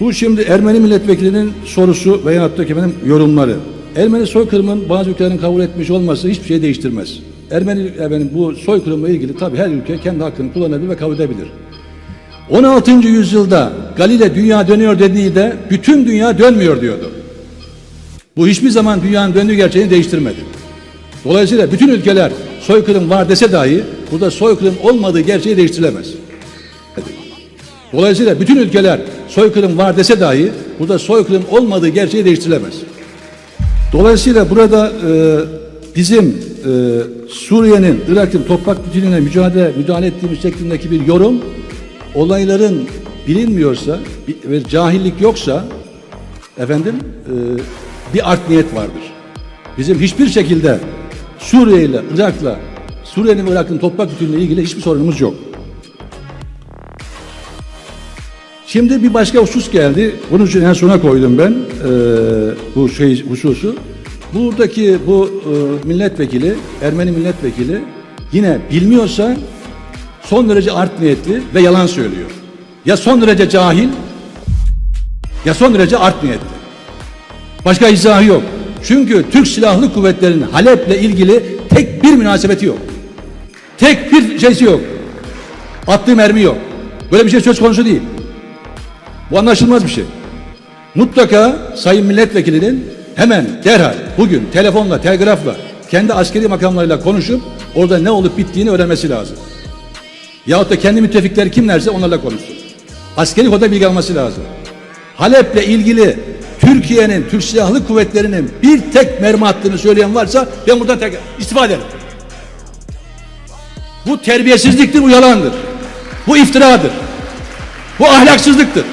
Bu şimdi Ermeni milletvekilinin sorusu veya hatta efendim yorumları. Ermeni soykırımın bazı ülkelerin kabul etmiş olması hiçbir şey değiştirmez. Ermeni efendim bu soykırımla ilgili tabii her ülke kendi hakkını kullanabilir ve kabul edebilir. 16. yüzyılda Galile dünya dönüyor dediği de bütün dünya dönmüyor diyordu. Bu hiçbir zaman dünyanın döndüğü gerçeğini değiştirmedi. Dolayısıyla bütün ülkeler soykırım var dese dahi burada soykırım olmadığı gerçeği değiştirilemez. Dolayısıyla bütün ülkeler soykırım var dese dahi burada soykırım olmadığı gerçeği değiştirilemez. Dolayısıyla burada e, bizim e, Suriye'nin, Irak'ın toprak bütünlüğüne mücadele, müdahale ettiğimiz şeklindeki bir yorum olayların bilinmiyorsa ve cahillik yoksa efendim e, bir art niyet vardır. Bizim hiçbir şekilde Suriye ile Irak'la Suriye'nin ve Irak'ın toprak bütünlüğüyle ilgili hiçbir sorunumuz yok. Şimdi bir başka husus geldi. Bunun için en sona koydum ben e, bu şey hususu. Buradaki bu e, milletvekili, Ermeni milletvekili yine bilmiyorsa son derece art niyetli ve yalan söylüyor. Ya son derece cahil ya son derece art niyetli. Başka izahı yok. Çünkü Türk Silahlı Kuvvetleri'nin Halep'le ilgili tek bir münasebeti yok. Tek bir şeysi yok. Attığı mermi yok. Böyle bir şey söz konusu değil. Bu anlaşılmaz bir şey. Mutlaka Sayın Milletvekilinin hemen derhal bugün telefonla, telgrafla kendi askeri makamlarıyla konuşup orada ne olup bittiğini öğrenmesi lazım. Yahut da kendi müttefikleri kimlerse onlarla konuşsun. Askeri konuda bilgi alması lazım. Halep'le ilgili Türkiye'nin, Türk Silahlı Kuvvetleri'nin bir tek mermi attığını söyleyen varsa ben buradan tek istifa ederim. Bu terbiyesizliktir, bu yalandır. Bu iftiradır. Bu ahlaksızlıktır.